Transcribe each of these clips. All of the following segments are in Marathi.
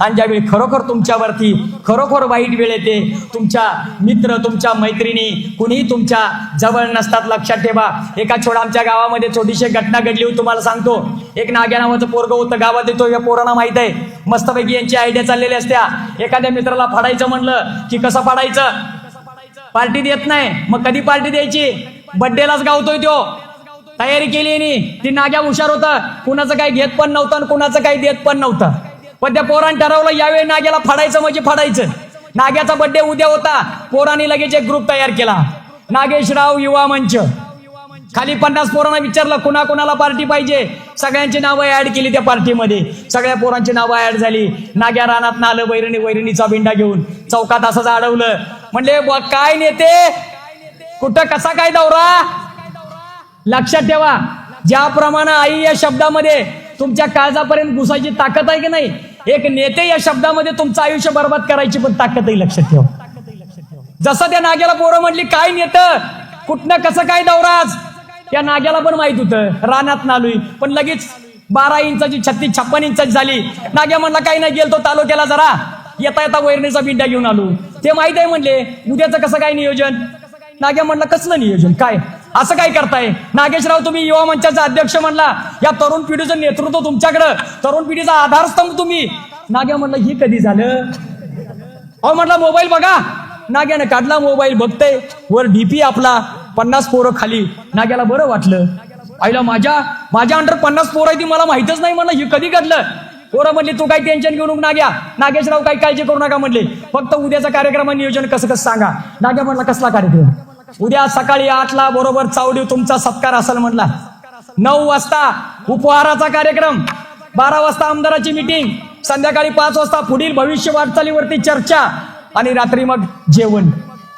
आणि ज्यावेळी खरोखर तुमच्यावरती खरोखर वाईट वेळ येते तुमच्या मित्र तुमच्या मैत्रिणी कुणीही तुमच्या जवळ नसतात लक्षात ठेवा. एका छोडा आमच्या गावामध्ये छोटीशी घटना घडली होती तुम्हाला सांगतो. एक नाग्या नावाचं पोरग होतं गावात येतो या पोरांना माहीत आहे. मस्तपैकी यांची आयडिया चाललेली असत्या. एखाद्या मित्राला फाडायचं म्हणलं की कसं फाडायचं? पार्टी देत नाही. मग कधी पार्टी द्यायची? बड्डेलाच गावतोय तो. तयारी केली यांनी. ती नाग्या हुशार होता. कुणाचं काही घेत पण नव्हतं आणि कुणाचं काही देत पण नव्हतं. पण त्या पोरानं ठरवलं यावेळी नाग्याला फाडायचं म्हणजे फाडायचं. नाग्याचा बड्डे उद्या होता. पोरांनी लगेच एक ग्रुप तयार केला. नागेशराव युवा मंच. खाली पन्नास पोरांना विचारलं कुणा कुणाला पार्टी पाहिजे? सगळ्यांची नावं ऍड केली त्या पार्टीमध्ये सगळ्या पोरांची नावं ऍड झाली. नाग्या रानात आलं वैरणी वैरणीचा बिंडा घेऊन चौकात असंच अडवलं म्हणले काय नेते? कुठं कसा काय दौरा? लक्षात ठेवा. ज्याप्रमाणे आई या शब्दामध्ये तुमच्या काळजापर्यंत घुसायची ताकद आहे की नाही? एक नेते या शब्दामध्ये तुमचं आयुष्य बर्बाद करायची पण ताकदही आहे लक्षात ठेव. जसं त्या नाग्याला पोरं म्हटली काय नेत? कुठनं कसं काय दौराज? त्या नाग्याला पण माहीत होतं रानात नालुई. पण लगेच बारा इंचाची छत्तीस छप्पन इंचाची झाली. नाग्या म्हणला काही नाही गेलतो तालुक्याला जरा. येता येता वैरणीचा बिंडा घेऊन आलो. ते माहीत आहे म्हणले उद्याचं कसं काय नियोजन? नाग्या म्हणला कसलं नियोजन? काय? असं काय करताय? नागेशराव तुम्ही युवा मंचाचा अध्यक्ष म्हणला. या तरुण पिढीचं नेतृत्व तुमच्याकडं. तरुण पिढीचा आधारस्तंभ तुम्ही. नाग्या म्हणलं ही कधी झालं? अहो म्हटलं मोबाईल बघा. नाग्यानं काढला मोबाईल बघतय. वर डीपी आपला पन्नास पोरं खाली. नाग्याला बरं वाटलं. आईला माझ्या माझ्या अंडर पन्नास पोरं आहे ती मला माहितच नाही. म्हणलं हे कधी घडलं? पोरं म्हणली तू काही टेन्शन घेऊन नाग्या. नागेशराव काही काळजी करू नका. म्हणले फक्त उद्याचा कार्यक्रम नियोजन कसं कसं सांगा. नाग्या म्हणला कसला कार्यक्रम? उद्या सकाळी आठला बरोबर चावडी तुमचा सत्कार असेल म्हणला. नऊ वाजता उपहाराचा कार्यक्रम बारा वाजता आमदाराची मिटिंग संध्याकाळी पाच वाजता पुढील भविष्य वाटचालीवरती चर्चा आणि रात्री मग जेवण.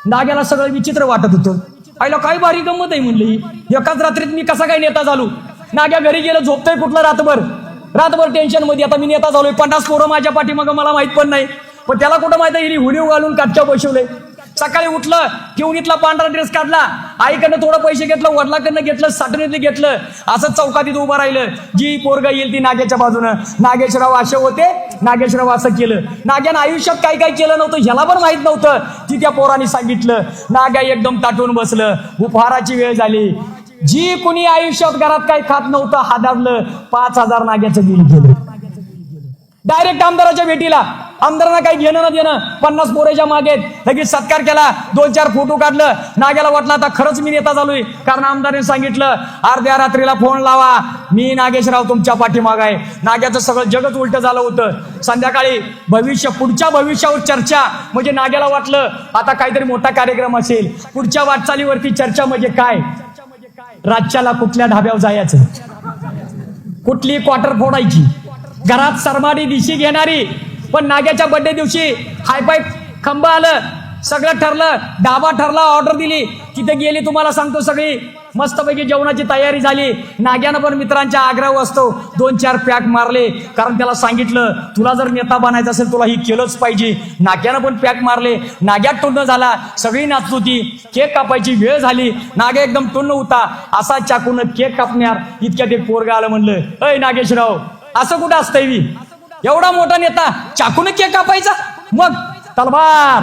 नाग्याला सगळं विचित्र वाटत होतं. आईला काय भारी गंमत आहे म्हणली. एकाच रात्रीत मी कसा काय नेता झालो? नाग्या घरी गेलं झोपतोय कुठलं रातभर? रातभर टेन्शनमध्ये. आता मी नेता झालोय. पन्नास पोरं माझ्या पाठीमागं मला माहीत पण नाही. पण त्याला कुठं माहिती आहे? हुडीव घालून काटच्या बसवलंय. सकाळी उठलं घेऊन इथला पांढरा ड्रेस काढला. आईकडनं थोडं पैसे घेतलं वडिलाकडनं घेतलं साठवणीतलं घेतलं. असं चौकातीत उभं राहिलं. जी पोरगा येईल ती नाग्याच्या बाजूनं. नागेशराव असे होते नागेशराव असं केलं. नाग्यानं आयुष्यात काय काय केलं नव्हतं ह्याला पण माहीत नव्हतं. ती त्या पोराने सांगितलं नाग्या एकदम ताटून बसलं. उपहाराची वेळ झाली. जी कुणी आयुष्यात घरात काही खात नव्हतं हादारलं. पाच हजार नाग्याचं बिल गेलं. डायरेक्ट आमदाराच्या भेटीला. आमदारांना काही घेणं ना देणं पन्नास पोरेच्या मागे लगेच सत्कार केला दोन चार फोटो काढलं नाग्याला वाटलं आता खरंच मी नेता झालोय. कारण आमदारांनी सांगितलं अर्ध्या रात्रीला फोन लावा. मी नागेशराव तुमच्या पाठीमाग आहे. नाग्याचं सगळं जगच उलट झालं होतं. संध्याकाळी भविष्य पुढच्या भविष्यावर चर्चा. म्हणजे नाग्याला वाटलं आता काहीतरी मोठा कार्यक्रम असेल. पुढच्या वाटचालीवरती चर्चा म्हणजे काय? राज्याला कुठल्या ढाब्यावर जायचं? कुठली क्वार्टर फोडायची? घरात सरमाडी दिशी घेणारी पण नाग्याच्या बर्थडे दिवशी हायफाय खंबा आलं सगळं ठरलं डाबा ठरला ऑर्डर दिली. तिथे गेली तुम्हाला सांगतो सगळी. मस्तपैकी जेवणाची तयारी झाली. नाग्यानं पण मित्रांच्या आग्रह असतो दोन चार पॅक मारले. कारण त्याला सांगितलं तुला जर नेता बनायचं असेल तुला ही केलंच पाहिजे. नाग्यानं पण पॅक मारले. नाग्यात टुन्न झाला सगळी नाचत होती. केक कापायची वेळ झाली. नागे एकदम टुन्न होता असा चाकून केक कापणार इतक्या ते पोरगा आलं म्हणलं अय नागेशराव असं कुठं असतंय मी एवढा मोठा नेता चाकून केक कापायचा? मग? तलवार.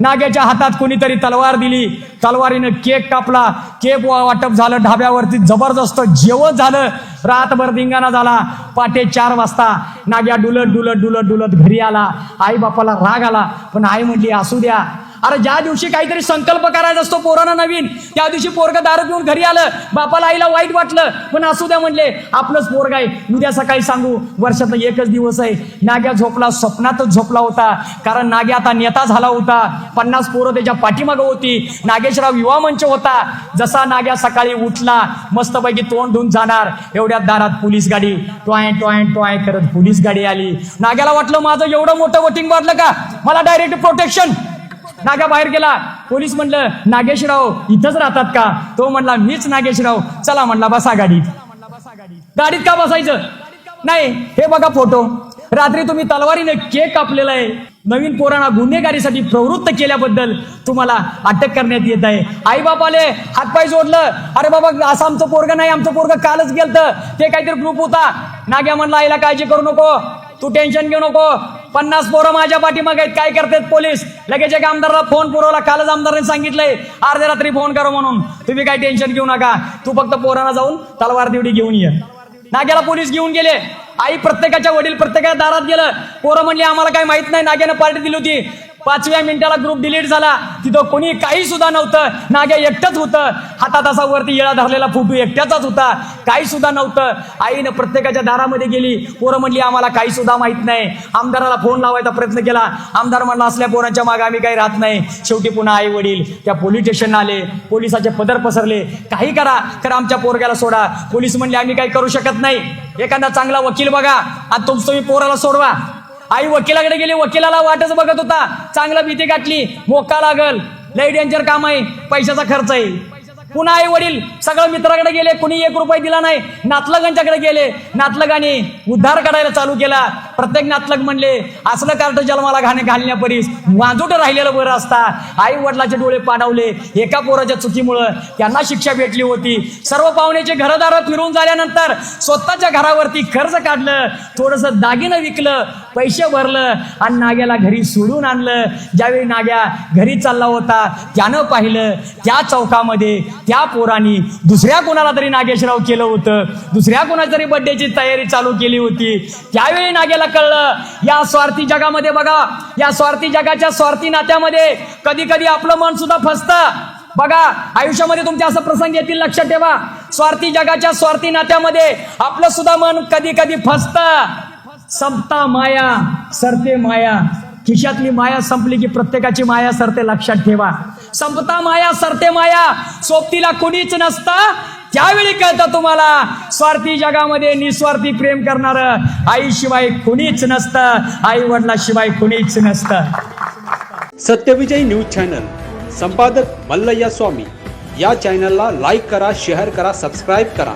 नाग्याच्या हातात कोणीतरी तलवार दिली. तलवारीनं केक कापला. केक वा- वाटप झालं. ढाब्यावरती जबरदस्त जेवण झालं. रातभर धिंगाणा झाला. पाटे चार वाजता नाग्या डुलत डुलत डुलत डुलत घरी आला. आई बापाला राग आला. पण आई म्हटली असू द्या. अरे ज्या दिवशी काहीतरी संकल्प करायचा असतो पोरांना नवीन त्या दिवशी पोरग दारू पिऊन घरी आलं बापाला आईला वाईट वाटलं पण असू द्या म्हणले आपलंच पोरग आहे. उद्या सकाळी सांगू वर्षातला एकच दिवस आहे. नाग्या झोपला स्वप्नातच झोपला होता. कारण नाग्या आता नेता झाला होता. पन्नास पोरं त्याच्या पाठीमागं होती. नागेशराव युवा मंच होता. जसा नाग्या सकाळी उठला मस्तपैकी तोंड धुवून जाणार एवढ्या दारात पोलीस गाडी. टॉय टॉय टॉय करत पोलीस गाडी आली. नाग्याला वाटलं माझं एवढं मोठं वोटिंग वाटलं का? मला डायरेक्ट प्रोटेक्शन नागा बाहेर गेला. पोलीस म्हणलं नागेशराव इथंच राहतात का? तो म्हणला मीच नागेशराव. चला म्हणला बसा गाडीत. गाडीत का बसायचं? नाही हे बघा फोटो. रात्री तुम्ही तलवारीने केक कापलेला आहे. नवीन पोरांना गुन्हेगारीसाठी प्रवृत्त केल्याबद्दल तुम्हाला अटक करण्यात येत आहे. आई बापाले हातपाय जोडलं. अरे बाबा असं आमचं पोरग नाही आमचं पोरग कालच गेलतं. ते काहीतरी ग्रुप होता. नाग्या म्हणला आईला काळजी करू नको. तू टेन्शन घेऊ नको. पन्नास पोरं माझ्या पाठीमागे आहेत. काय करतात पोलीस? लगेच एक आमदारला फोन पुरवला. कालच आमदारांनी सांगितलंय. अर्ध्या रात्री फोन करा म्हणून. तुम्ही काय टेन्शन घेऊ नका. तू फक्त पोरांना जाऊन तलवार दिवडी घेऊन ये. नाग्याला पोलीस घेऊन गेले. आई प्रत्येकाच्या वडील प्रत्येकाच्या दारात गेलं. पोरं म्हणली आम्हाला काही माहीत नाही नाग्यानं पार्टी दिली होती. पाचव्या मिनिटाला ग्रुप डिलीट झाला. तिथं कोणी काही सुद्धा नव्हतं. नाग्या एकटंच होतं. हातात असा वरती येळा धरलेला फोटो एकट्याचाच होता. काही सुद्धा नव्हतं. आईनं प्रत्येकाच्या दारामध्ये गेली. पोरं म्हणली आम्हाला काही सुद्धा माहीत नाही. आमदाराला फोन लावायचा प्रयत्न केला. आमदार म्हणला असल्या पोरांच्या मागे आम्ही काही राहत नाही. शेवटी पुन्हा आई वडील त्या पोलीस स्टेशन आले. पोलिसाचे पदर पसरले. काही करा तर आमच्या पोरग्याला सोडा. पोलीस म्हणले आम्ही काही करू शकत नाही. एखादा चांगला वकील बघा. आणि तुमचं तुम्ही पोराला सोडवा. आई वकिलाकडे गेली वकिलाला वाटच बघत होता. चांगला भीती गाठली. मोका लागल. लय डेंजर काम आहे. पैशाचा खर्च आहे. पुन्हा आई वडील सगळं मित्राकडे गेले. कुणी एक रुपये दिला नाही. नातलगांच्याकडे गेले. नातलगाने उद्धार करायला चालू केला. प्रत्येक नातलग म्हणले असलं कार्ट जन्माला घाणे घालण्यापरीस. वाजूट राहिलेलं बरं असता. आई वडिलाचे डोळे पाडवले. एका पोराच्या चुकीमुळं त्यांना शिक्षा भेटली होती. सर्व पाहुण्याचे घरदार फिरून झाल्यानंतर स्वतःच्या घरावरती कर्ज काढलं. थोडस दागिनं विकलं पैसे भरलं आणि नाग्याला घरी सोडून आणलं. ज्यावेळी नाग्या घरी चालला होता त्यानं पाहिलं त्या चौकामध्ये त्या पोरानी दुसऱ्या कोणाला तरी नागेशराव केलं होतं. दुसऱ्या कोणाच्या तरी बड्डेची तयारी चालू केली होती. त्यावेळी आपल्याला कळलं. या स्वार्थी जगामध्ये बघा. या स्वार्थी जगाच्या स्वार्थी नात्यामध्ये कधी कधी आपलं मन सुद्धा फसतं. बघा आयुष्यामध्ये तुमचे असं प्रसंग येतील लक्षात ठेवा. स्वार्थी जगाच्या स्वार्थी नात्यामध्ये आपलं सुद्धा मन कधी कधी फसतं. संपता माया सरते माया. खिशातली माया संपली की प्रत्येकाची माया सरते लक्षात ठेवा. संपता माया सरते माया. सोबतीला कुणीच नसतं. त्यावेळी कळतं तुम्हाला स्वार्थी जगामध्ये निस्वार्थी प्रेम करणार आईशिवाय कुणीच नसतं आई वडिलाशिवाय कुणीच नसतं. सत्यविजय न्यूज चॅनल संपादक मल्लय्या स्वामी. या चॅनलला लाईक करा शेअर करा सबस्क्राईब करा.